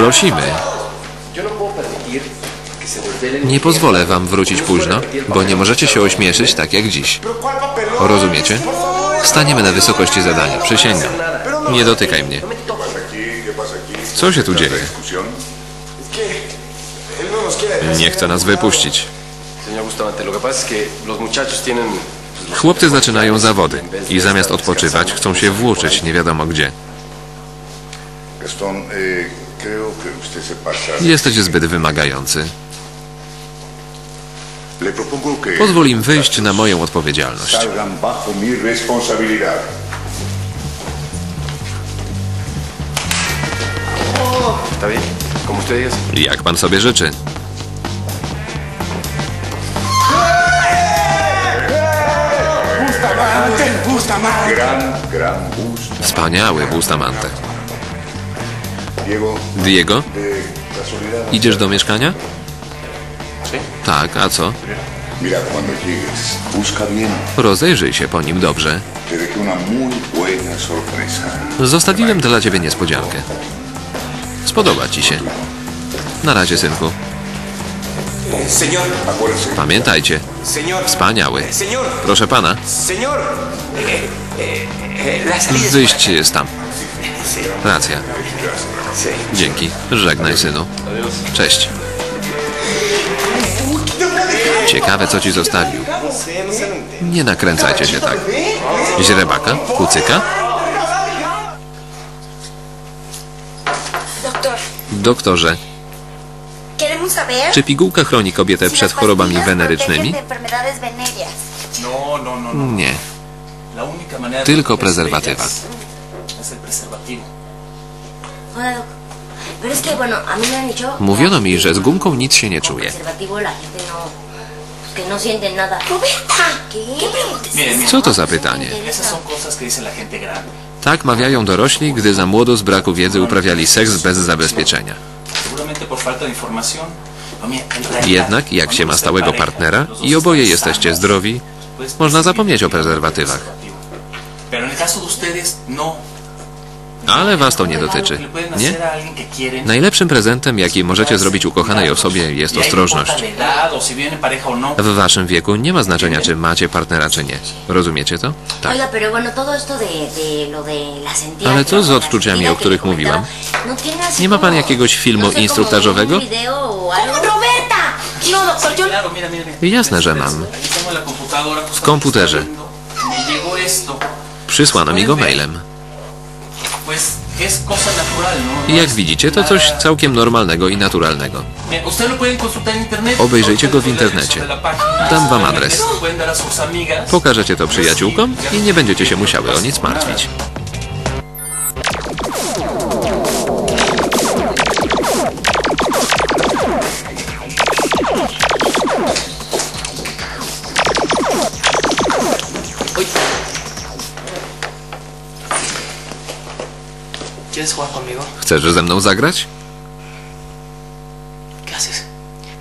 Prosimy. Nie pozwolę wam wrócić późno, bo nie możecie się ośmieszyć tak jak dziś. Rozumiecie? Staniemy na wysokości zadania, przysięgam. Nie dotykaj mnie. Co się tu dzieje? Nie chce nas wypuścić. Chłopcy zaczynają zawody i zamiast odpoczywać chcą się włóczyć nie wiadomo gdzie. Jesteś zbyt wymagający. Pozwól im wyjść na moją odpowiedzialność. Jak pan sobie życzy. Wspaniały Bustamante. Diego, idziesz do mieszkania? Tak, a co? Rozejrzyj się po nim dobrze. Zostawiłem dla ciebie niespodziankę. Spodoba ci się. Na razie, synku. Pamiętajcie, wspaniały. Proszę pana. Eh, eh, eh, wyjście jest tam. Racja. Dzięki. Żegnaj, synu. Cześć. Ciekawe, co ci zostawił. Nie nakręcajcie się tak. Źrebaka? Kucyka? Doktorze, czy pigułka chroni kobietę przed chorobami wenerycznymi? protegen de enfermedades Mówiono mi, że z gumką nic się nie czuje. no... No. Co to za pytanie? Tak mawiają dorośli, gdy za młodo z braku wiedzy uprawiali seks bez zabezpieczenia. No, Jednak, jak się ma stałego partnera i oboje jesteście zdrowi, można zapomnieć o prezerwatywach. Ale was to nie dotyczy, nie? Najlepszym prezentem, jaki możecie zrobić ukochanej osobie, jest ostrożność. no. W waszym wieku nie ma znaczenia, czy macie partnera, czy nie. Rozumiecie to? Tak. Ale co z odczuciami, o których mówiłam? ¿no Nie ma pan jakiegoś filmu no como instruktażowego? No. Jasne, że mam. W komputerze. Przysłano mi go mailem. I No jak es widzicie, to coś całkiem normalnego i naturalnego. Obejrzyjcie go w internecie. Dam wam adres. Pokażecie to przyjaciółkom i nie będziecie się musiały o nic martwić. ¿Quieres jugar conmigo? Chcesz ze mną zagrać? ¿Qué haces?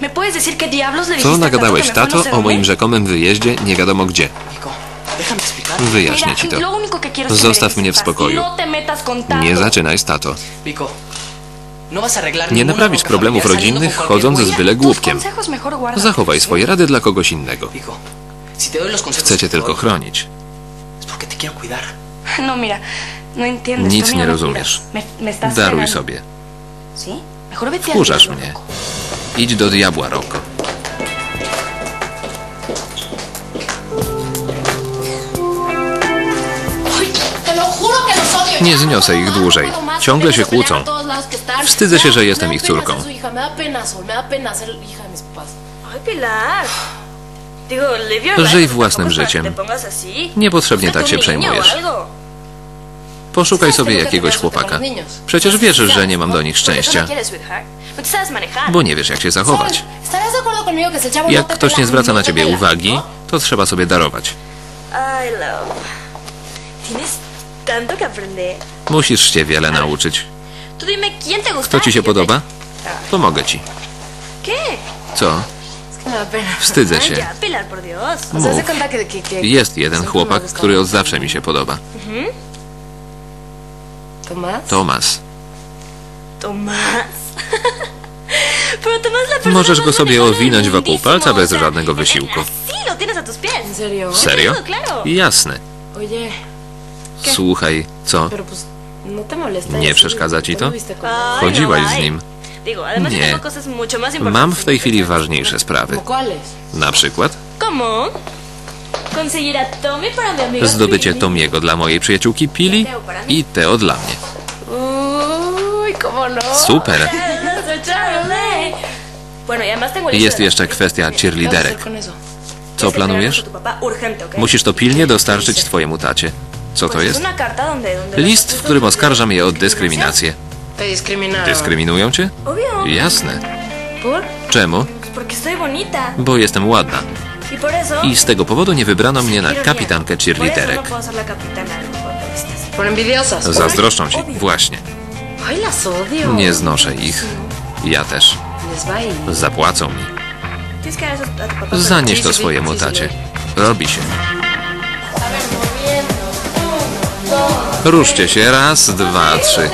¿Me puedes decir qué diablos le Co dijiste a nagadałeś, que me fue tato, no sé o moim rzekomym wyjeździe nie wiadomo gdzie? Nico, déjame explicar. Wyjaśnię ci Mira, lo to. único que quiero es que Zostaw me mnie w spokoju. No te metas con Tato. Nie zaczynaj z tato. No vas a arreglar Nie ninguna naprawisz bronca problemów familiar saliendo rodzinnych con cualquier chodząc z güey. byle Tus głupkiem. consejos mejor guárdalos. Zachowaj swoje rady dla kogoś innego. Pico, si te doy los consejos Chcę que cię te tylko doy, chronić. es porque te quiero cuidar. No, mira. Nic a mí nie no rozumiesz. Daruj sobie. Wkurzasz mnie. Idź do diabła, Roko. Nie zniosę ich dłużej. Ciągle się kłócą. Wstydzę się, że jestem ich córką. Żyj life, własnym życiem. Niepotrzebnie tak się przejmujesz. Poszukaj sobie jakiegoś chłopaka. Przecież wiesz, że nie mam do nich szczęścia, bo nie wiesz, jak się zachować. Jak ktoś nie zwraca na ciebie uwagi, to trzeba sobie darować. Musisz się wiele nauczyć. Tú dime quién te gusta. To ci się podoba? Pomogę ci. Co? Wstydzę się. Mów. Jest jeden chłopak, który od zawsze mi się podoba. Tomas. Pero no la persona Możesz go sobie owinąć wokół palca bez żadnego wysiłku. Así lo tienes a tus pies. ¿En serio? Jasne. Słuchaj, co? no. Nie przeszkadza ci ¿Tú to? no Chodziłaś no, z nim. Nie. Mam w tej chwili ważniejsze sprawy. ¿Cómo cuáles? Na przykład zdobycie. Tomiego dla mojej przyjaciółki Pili i Teo dla mnie. Super. Y Jest jeszcze kwestia ¿Qué vas a cheerleaderek. Co planujesz? Musisz to pilnie dostarczyć twojemu tacie. Co to jest? List, w którym oskarżam je o dyskryminację. Dyskryminują cię? Jasne. Czemu? Bo jestem ładna. I z tego powodu nie wybrano mnie na kapitankę no cheerleaderek. Zazdroszczą ci. Właśnie. Nie znoszę ich. Ja też. Zapłacą mi. Zanieś to swojemu tacie. Robi się. Ruszcie się. Raz, dwa, trzy.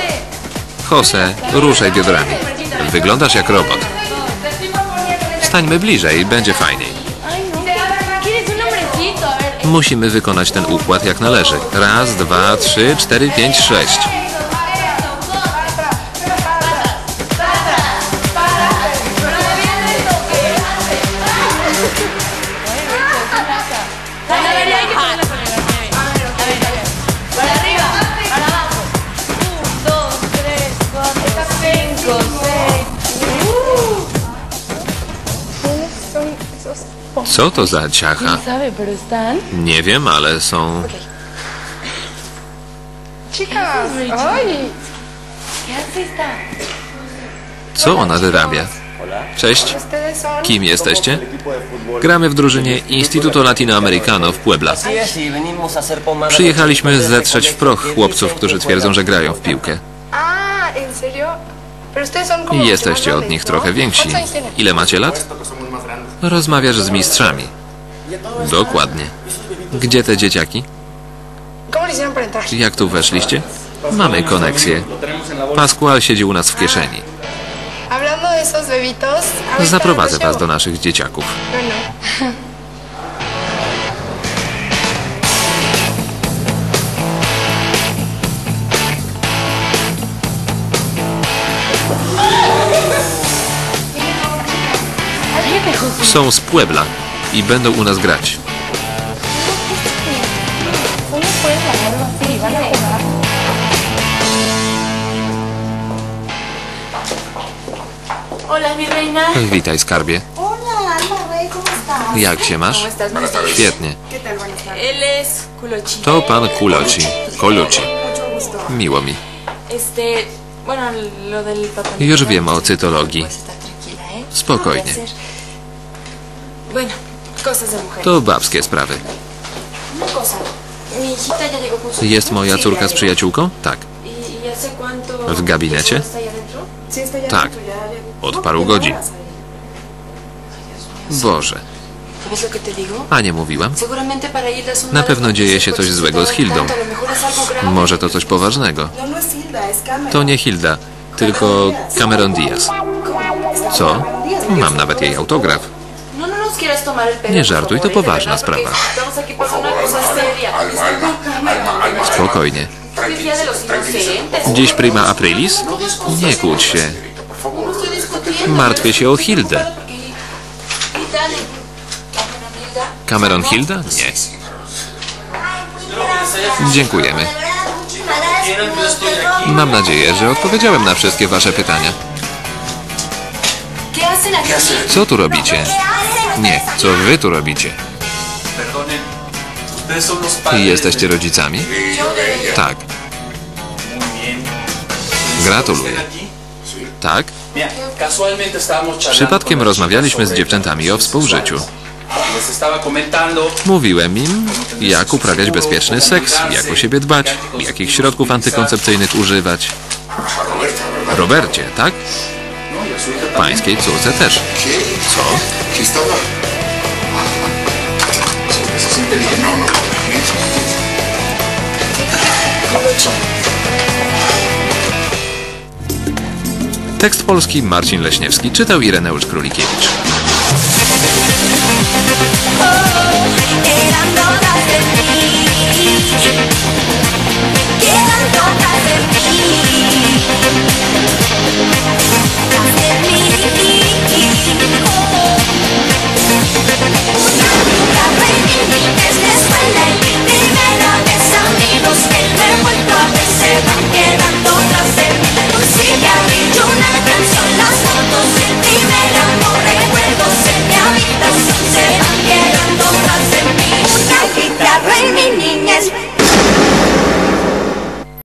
Jose, ruszaj biodrami. Wyglądasz jak robot. Stańmy bliżej, będzie fajniej. Musimy wykonać ten układ jak należy. Raz, dwa, trzy, cztery, pięć, sześć. Co to za ciacha? Nie wiem, ale są... Co ona wyrabia? Cześć. Kim jesteście? Gramy w drużynie Instytuto Latinoamericano w Puebla. Przyjechaliśmy zetrzeć w proch chłopców, którzy twierdzą, że grają w piłkę. Ah, jesteście od nich ¿no? trochę więksi. ¿Cuántos años tienen? Ile macie lat? Rozmawiasz z mistrzami. Dokładnie. Gdzie te dzieciaki? Jak tu weszliście? Mamy koneksję. Pascual siedzi u nas w kieszeni. Zaprowadzę was do naszych dzieciaków. Są z Puebla i będą u nas grać. Hola, mi reina. Witaj, skarbie. Hola, Alma Rey, ¿cómo estás? Jak się masz? Świetnie. Él es Culochi. To pan Kuloci. Koluci. Miło mi. Już wiem o cytologii. ¿eh? Spokojnie. No, voy a hacer- Bueno, cosas de. To babskie sprawy. Una cosa. Mi hijita ya llegó con su Jest moja Sí, córka ya z llegó. przyjaciółką? Tak. ¿Y, y hace cuánto? W gabinecie? Tak. Od paru godzin. Boże. ¿Sabes lo que te digo? A nie mówiłam? Seguramente para Na pewno dzieje się coś złego z Hildą. Może to coś poważnego. To nie Hilda, tylko Cameron Diaz. Co? Mam nawet jej autograf. Nie żartuj, to poważna sprawa. Spokojnie. Dziś prima aprilis? Nie kłóć się. Martwię się o Hildę. Cameron Hilda. Nie. Dziękujemy. Mam nadzieję, że odpowiedziałem na wszystkie wasze pytania. Co tu robicie? Nie, co wy tu robicie? Jesteście rodzicami? Tak. Gratuluję. Tak? Przypadkiem rozmawialiśmy z dziewczętami o współżyciu. Mówiłem im, jak uprawiać bezpieczny seks, jak o siebie dbać, jakich środków antykoncepcyjnych używać. Robercie, tak? Pańskiej córce też. Co? No, no. Tekst polski Marcin Leśniewski, czytał Ireneusz Królikiewicz. Ti. I